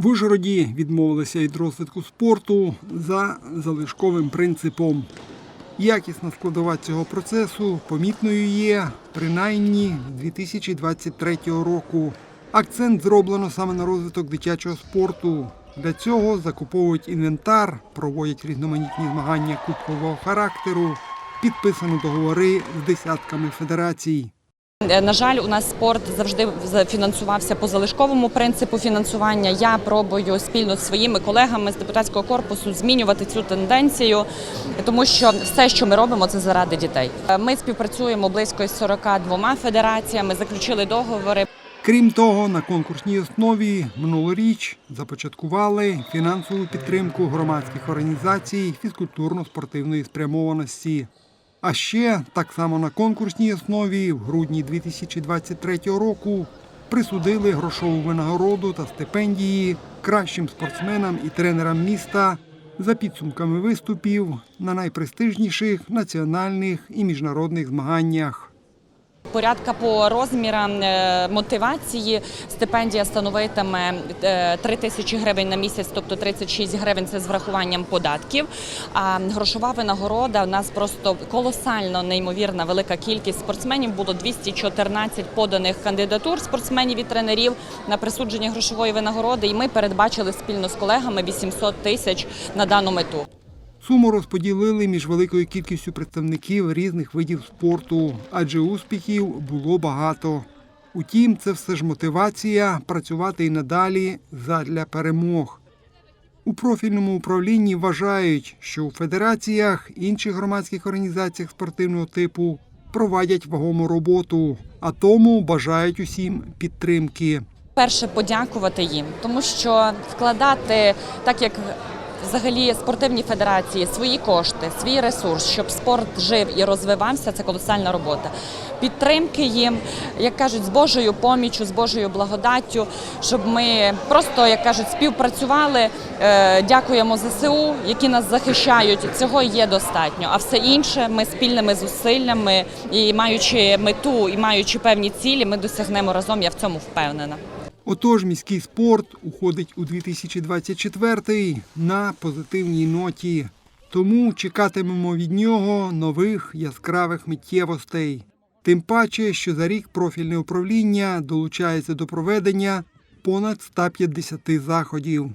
В Ужгороді відмовилися від розвитку спорту за залишковим принципом. Якісна складова цього процесу помітною є принаймні з 2023 року. Акцент зроблено саме на розвиток дитячого спорту. Для цього закуповують інвентар, проводять різноманітні змагання кубкового характеру, підписано договори з десятками федерацій. Е, На жаль, у нас спорт завжди фінансувався по залишковому принципу фінансування. Я пробую спільно з своїми колегами з депутатського корпусу змінювати цю тенденцію, тому що все, що ми робимо, це заради дітей. Е, Ми співпрацюємо близько з 42 федераціями, заключили договори. Крім того, на конкурсній основі минулоріч започаткували фінансову підтримку громадських організацій фізкультурно-спортивної спрямованості. А ще так само на конкурсній основі в грудні 2023 року присудили грошову винагороду та стипендії кращим спортсменам і тренерам міста за підсумками виступів на найпрестижніших національних і міжнародних змаганнях. Порядка по розмірам е, мотивації стипендія становитиме е, 3 тисячі гривень на місяць, тобто 36 гривень це з врахуванням податків. А грошова винагорода у нас просто колосально неймовірна велика кількість спортсменів. Було 214 поданих кандидатур спортсменів і тренерів на присудження грошової винагороди. І ми передбачили спільно з колегами 800 тисяч на дану мету. Суму розподілили між великою кількістю представників різних видів спорту, адже успіхів було багато. Утім, це все ж мотивація працювати і надалі задля перемог. У профільному управлінні вважають, що у федераціях інших громадських організаціях спортивного типу проводять вагому роботу, а тому бажають усім підтримки. Перше подякувати їм, тому що вкладати так як. Взагалі спортивні федерації свої кошти, свій ресурс, щоб спорт жив і розвивався. Це колосальна робота. Підтримки їм, як кажуть, з Божою поміччю, з Божою благодаттю, щоб ми просто, як кажуть, співпрацювали. Е, Дякуємо ЗСУ, які нас захищають. Цього є достатньо. А все інше ми спільними зусиллями і маючи мету, і маючи певні цілі, ми досягнемо разом. Я в цьому впевнена. Отож, міський спорт уходить у 2024 на позитивній ноті. Тому чекатимемо від нього нових яскравих миттєвостей. Тим паче, що за рік профільне управління долучається до проведення понад 150 заходів.